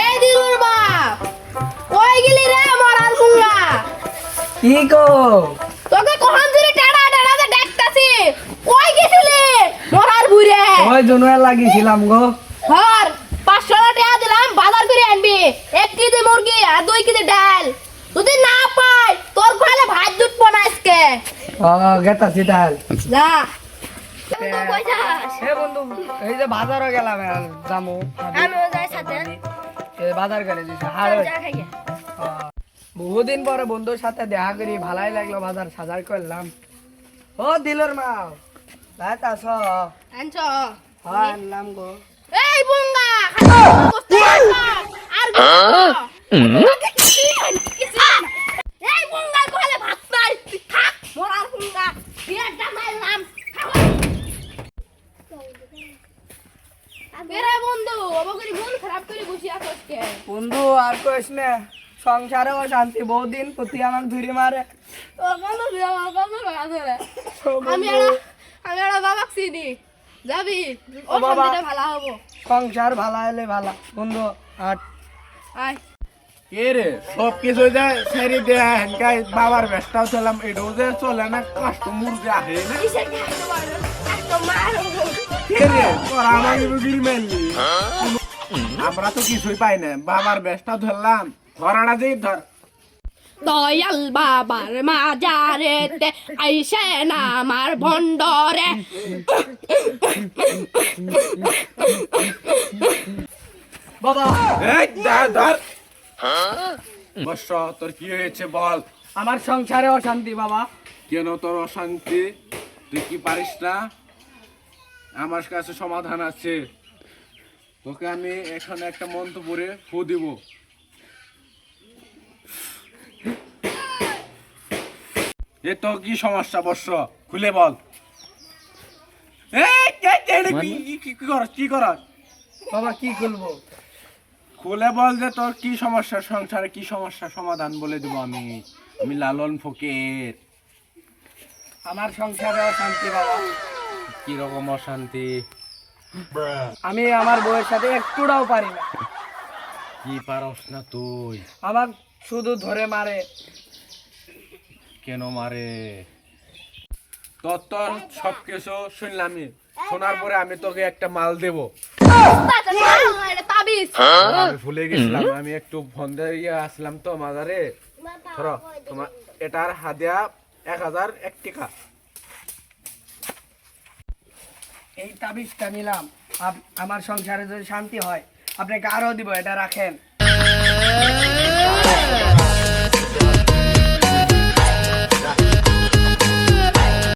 এই দিলুর বাপ কই গেলি রে মরার মুঙ্গা কি গো? তোকে কখন ধরে টেড়া টেড়াতে ডাকতাছি? কই গেছিলি মরার বুড়ে? ওই জন্য লাগিয়েছিলাম গো। হর পাঁচশো টাকা দিলাম বাজার করে আনবি। এক কেজি মুরগি আর দুই কেজি ডাল। যদি না পাই তোর ভাত ও গেতাছি ডাল। যা। হে বন্ধু এই যে বাজারও গেলাম আমিও যাই সাথে। এই বাজার করে দিছি হাড় বহুদিন পরে বন্ধুর সাথে দেখা করি ভালাই লাগল বাজার সাজার করলাম। ও দিলর মা রাত আস। আনছ? হ্যাঁ আনলাম গো। এই বুঙ্গা আর এই বুঙ্গা খালে ভাত নাই। থাক মরার বুঙ্গা বিয়েটা মারলাম বেরে বন্ধু আর কইস না সংসারে ও শান্তি বহুদিন প্রতি আমার ধুরি মারে। আমি আমি বাবা চিনি। যাবি? ও বাবা। ভালো হব। সংসার ভালো হলে ভালো। বন্ধু আর আয়। কে রে? সব কিছু যে ছেড়ে দেয় হেনকাই বাবার ব্যস্তাও ছিলাম এটাও যে চলে না কাস্টমার যে আহে না। কিসের কাস্টমার কাস্টমার কে রে? তোরা আমাকে মেললি আমরা তো কিছুই পাই না বাবার ব্যস্তা ধরলাম। ধরাটা যেই ধর। দয়াল বাবার মাজারেতে আইসে না আমার ভণ্ডরে। বাবা! এই ধর। বর্ষ তোর কি হয়েছে বল? আমার সংসারে অশান্তি বাবা। কেন তোর অশান্তি? তুই কি পারিস না? আমার কাছে সমাধান আছে। তোকে আমি এখানে একটা মন্তব্যে ফু দিব। এ তো কি সমস্যা বর্ষ? খুলে বল। কি- কি করস কি করস? বাবা কি করব? খুলে বল যে তোর কি সমস্যা সংসারে কি সমস্যা সমাধান বলে দেবো আমি। আমি লালন ফকির। আমার সংসারে অশান্তি বাবা। কি রকম অশান্তি? আমি আমার বউয়ের সাথে একটুটাও পারি না। কি পারস না তুই? আমার শুধু ধরে মারে। কেন মারে? তোর তোর সব কিছু শুনলামই শোনার পরে আমি তোকে একটা মাল দেব। তাবিজ আমি ভুলে গেছিলাম আমি একটু ইয়া আসলাম তো মাজারে। ধরো তোমার এটার হাদিয়া এক হাজার এক টাকা। এই তাবিজটা নিলাম। আপ- আমার সংসারে যদি শান্তি হয় আপনাকে আরও দিব এটা রাখেন।